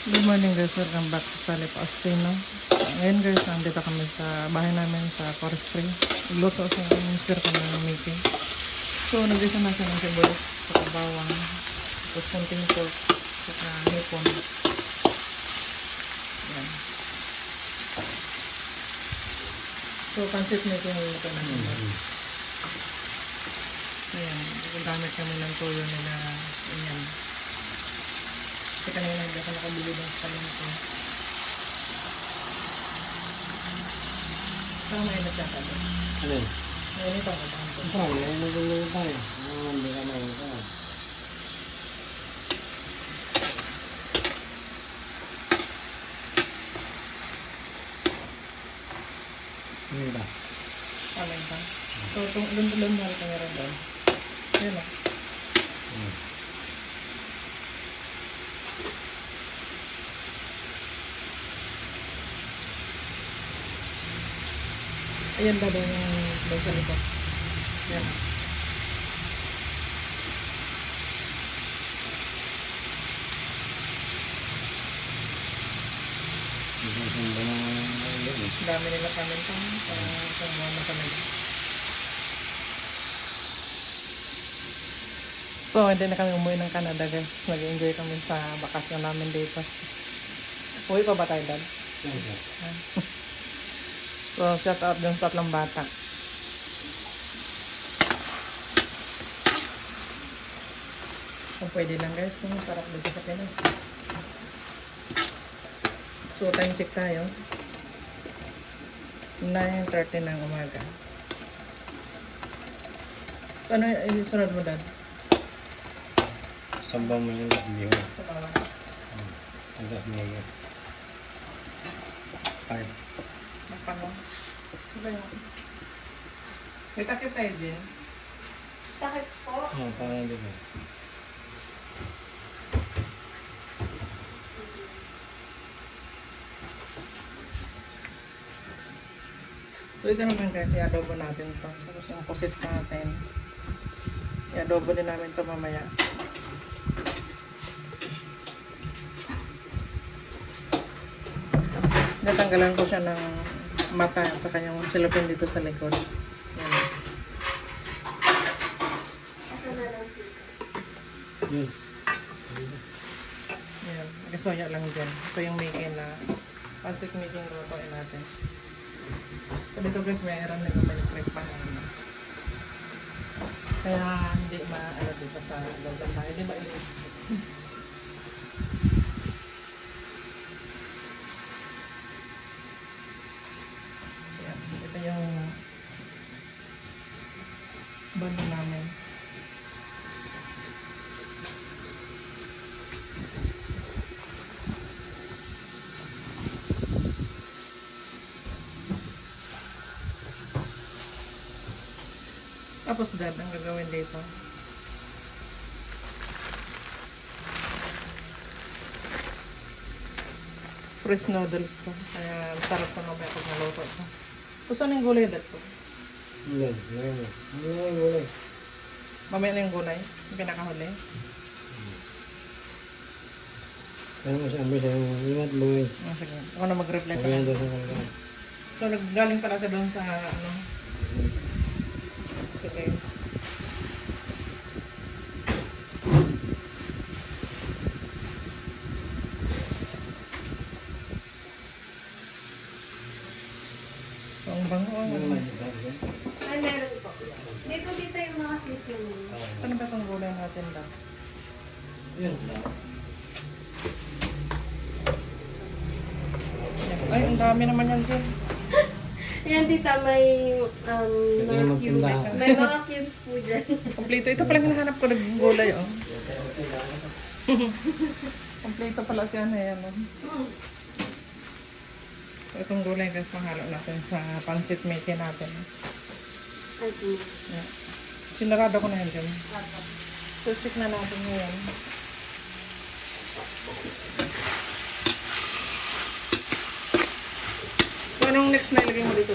Good morning guys, welcome back sa Salip Astino. Ngayon guys, nandito kami sa bahay namin sa Forest Spring. Luto sa minister ko ng Mickey. So, nagdisa na siya ng sibuyas, saka bawang, tapos konting pork, saka hipon. Yan. So, pansit Mickey yung luto namin. Ayan, gamit kami ng tuyo nila. Kasi kanina hindi ako nakabili ng. Saka mainit ka tayo. Ano yun? Mainit ako ba? Tayo, ay nagulo tayo. Ah, Hindi ka yun tayo. Ano ba? Paleng ka. So, itong lundulun mo ka meron doon. Yan o. Hmm. Ayan ba doon yung doon sa likod? Yan o. Isang-samba na yun eh. Ang dami nila paminta sa isang buwan na kami. So, hindi na kami umuwi ng Canada guys. Nag-enjoy kami sa bakasyon namin dito. Uwi pa ba tayo dad? Ano So, shout out dun sa tatlong bata. Kung pwede lang guys, ito sarap dito sa Pinas. So, time check tayo. 9.30 ng umaga. So, ano yung sunod mo dad? Samba mo yung biho. Sa mga Ang gas mo Ay, magpango. Ano ba yun? May takip tayo, Jen. Takip po. oh, parang hindi. So ito naman guys, i-adobo natin to. Tapos yung kusit natin. I-adobo din namin to mamaya. Natanggalan ko siya ng mata at saka yung silopin dito sa likod. Yan. Yun. Yan. Nagasoya lang dyan. Ito yung making na pancit making lutoin natin. So dito guys, mayroon na bumalik pa na. Kaya hindi ma ano dito sa loob ng bahay. Hindi mainit. So yan. Ito yung bando namin. Tapos dad, ang gagawin dito. Fresh noodles to. Kaya sarap to mamaya pag naluto to. Gusto na yung gulay dad. Yun. Yun. Yun. Yun. Mamaya na yung gulay. Yung pinakahuli. Kaya mo siya, may siyang ingat boy. Ah, sige. Ako na mag-reply sa kanya. sa. So, naggaling pala siya doon sa ano. So, ang bango. Ay, meron po. Dito dito yung mga seasoning. Saan ba itong gulay natin ba? Yun. Yan. Ay, ang dami naman yan, Jen. Ayan, tita, may um, mga naman cubes. tindahan. May mga cubes po dyan. Kompleto. Ito pala hinahanap ko ng gulay, oh. Kompleto pala siya na yan, oh. So, itong gulay, guys, mahalo natin sa pansit making natin. Ay, po. Yan. Sinarado ko na yan, Jen. So, check na natin ngayon. So, anong next na ilagay mo dito?